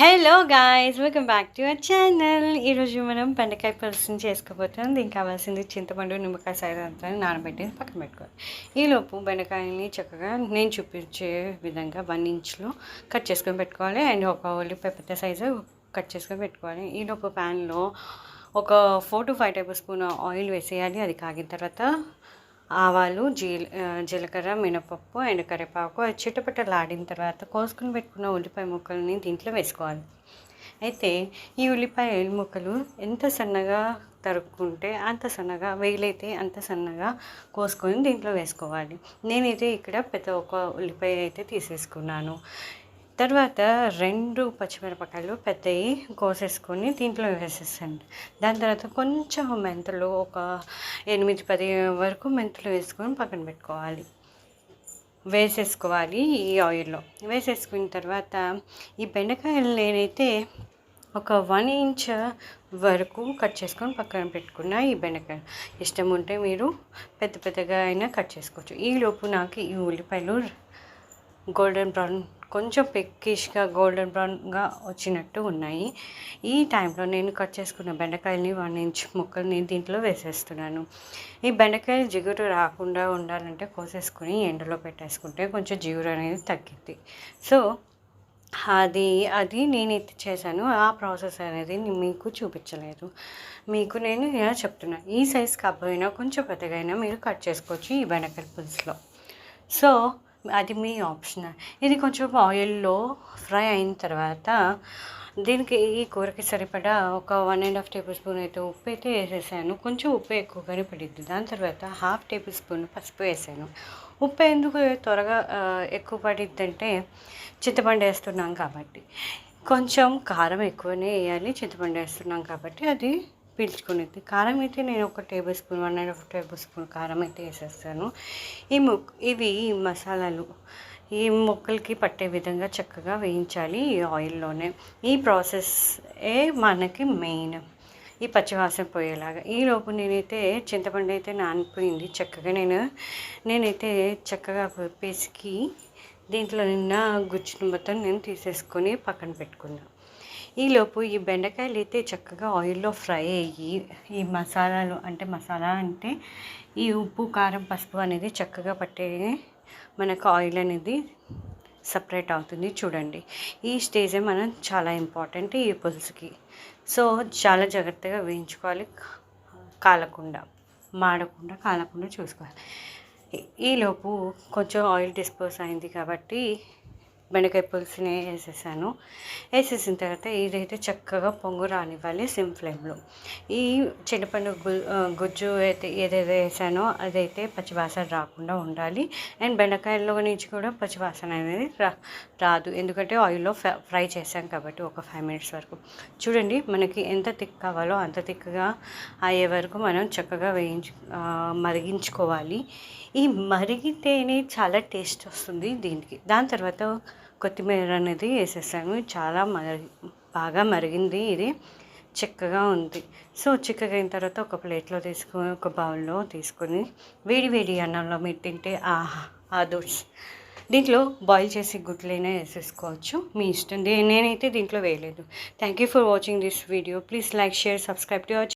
Hello guys welcome back to our channel ఈరోజు మనం బెండకాయ పులుసుని చేసుకోబోతున్నాం. దీనికి కావాల్సింది చింతపండు నిమ్మకాయ సైడ్ అంతా నానబెట్టి పక్కన పెట్టుకోవాలి. ఈలోపు బెండకాయని చక్కగా నేను చూపించే విధంగా వన్ ఇంచ్లో కట్ చేసుకొని పెట్టుకోవాలి. అండ్ ఒక ఉల్లిపాయ పెద్ద సైజు కట్ చేసుకొని పెట్టుకోవాలి. ఈలోపు ప్యాన్లో ఒక four to five tablespoon oil వేసేయాలి. అది కాగిన తర్వాత ఆవాలు జీల జీలకర్ర మినపప్పు అండ్ కరివేపాకు అది చిట్టపట్టలాడిన తర్వాత కోసుకుని పెట్టుకున్న ఉల్లిపాయ ముక్కల్ని దీంట్లో వేసుకోవాలి. అయితే ఈ ఉల్లిపాయ ముక్కలు ఎంత సన్నగా తరుక్కుంటే అంత సన్నగా వేలైతే అంత సన్నగా కోసుకొని దీంట్లో వేసుకోవాలి. నేనైతే ఇక్కడ పెద్ద ఒక ఉల్లిపాయ అయితే తీసేసుకున్నాను. తర్వాత రెండు పచ్చిమిరపకాయలు పెద్దవి కోసేసుకొని దీంట్లో వేసేసండి. దాని తర్వాత కొంచెం మెంతులు ఒక ఎనిమిది పది వరకు మెంతులు వేసుకొని పక్కన పెట్టుకోవాలి. వేసేసుకోవాలి ఈ ఆయిల్లో. వేసేసుకున్న తర్వాత ఈ బెండకాయలు నేనైతే ఒక వన్ ఇంచ్ వరకు కట్ చేసుకొని పక్కన పెట్టుకున్న ఈ బెండకాయలు. ఇష్టం ఉంటే మీరు పెద్ద పెద్దగా అయినా కట్ చేసుకోవచ్చు. ఈ లోపు నాకు ఈ ఉల్లిపాయలు గోల్డెన్ బ్రౌన్ కొంచెం పెక్కిష్గా గోల్డెన్ బ్రౌన్గా వచ్చినట్టు ఉన్నాయి. ఈ టైంలో నేను కట్ చేసుకున్న బెండకాయలని వన్ ఇంచ్ ముక్కల్ని దీంట్లో వేసేస్తున్నాను. ఈ బెండకాయలు జిగురు రాకుండా ఉండాలంటే కోసేసుకుని ఎండలో పెట్టేసుకుంటే కొంచెం జిగురు అనేది తగ్గింది సో అది అది నేను ఇది చేశాను. ఆ ప్రాసెస్ అనేది మీకు చూపించలేదు. మీకు నేను ఇలా చెప్తున్నా. ఈ సైజ్ కాకపోయినా కొంచెం పెద్దగా మీరు కట్ చేసుకోవచ్చు ఈ బెండకాయ పులుసులో. సో అది మీ ఆప్షన్. ఇది కొంచెం ఆయిల్లో ఫ్రై అయిన తర్వాత దీనికి ఈ కూరకి సరిపడా ఒక one and half tablespoon అయితే ఉప్పు అయితే వేసేసాను. కొంచెం ఉప్పు ఎక్కువగానే పడింది దాని తర్వాత హాఫ్ టేబుల్ స్పూన్ పసుపు వేసాను. ఉప్పు ఎందుకు త్వరగా ఎక్కువ పడిద్దంటే చింతపండు వేస్తున్నాం కాబట్టి. కొంచెం కారం ఎక్కువనే వేయాలి చింతపండు వేస్తున్నాం కాబట్టి అది పీల్చుకునేది. కారం అయితే నేను ఒక tablespoon one and half tablespoon కారం అయితే వేసేస్తాను. ఈ మొక్ ఇవి మసాలాలు ఈ మొక్కలకి పట్టే విధంగా చక్కగా వేయించాలి ఈ ఆయిల్లోనే. ఈ ప్రాసెస్ ఏ మనకి మెయిన్. ఈ పచ్చివాసన పోయేలాగా. ఈ లోపు నేనైతే చింతపండు అయితే నానిపోయింది. చక్కగా నేను నేనైతే చక్కగా పిసికి దీంట్లో నిన్న గుజ్జును మొత్తం నేను తీసేసుకొని పక్కన పెట్టుకున్నాను ఈలోపు ఈ బెండకాయలు అయితే చక్కగా ఆయిల్లో ఫ్రై అయ్యి ఈ మసాలాలు అంటే మసాలా అంటే ఈ ఉప్పు కారం పసుపు అనేది చక్కగా పట్టే మనకు ఆయిల్ అనేది సపరేట్ అవుతుంది. చూడండి ఈ స్టేజే మనం చాలా ఇంపార్టెంట్ ఈ పులుసుకి. సో చాలా జాగ్రత్తగా వేయించుకోవాలి. కాలకుండా మాడకుండా కాలకుండా చూసుకోవాలి. ఈలోపు కొంచెం ఆయిల్ డిస్పోజ్ అయింది కాబట్టి బెండకాయ పులుసుని వేసేసాను. వేసేసిన తర్వాత ఇదైతే చక్కగా పొంగు రానివ్వాలి సిమ్ ఫ్లేమ్లో. ఈ చింతపండు గుజ్జు అయితే ఏదైతే వేసానో అదైతే పచ్చివాసన రాకుండా ఉండాలి. అండ్ బెండకాయల్లో నుంచి కూడా పచ్చివాసన అనేది రా రాదు. ఎందుకంటే ఆయిల్లో ఫ్రై చేసాం కాబట్టి ఒక ఫైవ్ మినిట్స్ వరకు. చూడండి మనకి ఎంత థిక్ కావాలో అంత థిక్గా అయ్యే వరకు మనం చక్కగా వేయించు మరిగించుకోవాలి. ఈ మరిగితేనే చాలా టేస్ట్ వస్తుంది దీనికి. దాని తర్వాత కొత్తిమీర అనేది వేసేసాను. చాలా మరి బాగా మరిగింది ఇది. చిక్కగా ఉంది. సో చిక్కగా అయిన తర్వాత ఒక ప్లేట్లో తీసుకొని ఒక బౌల్లో తీసుకొని వేడి వేడి అన్నంలో మీరు తింటే ఆహా ఆ దీంట్లో బాయిల్ చేసి గుడ్లైనా వేసేసుకోవచ్చు. మీ ఇష్టం. నేనైతే దీంట్లో వేయలేదు. Thank you for watching this video. Please like share subscribe to our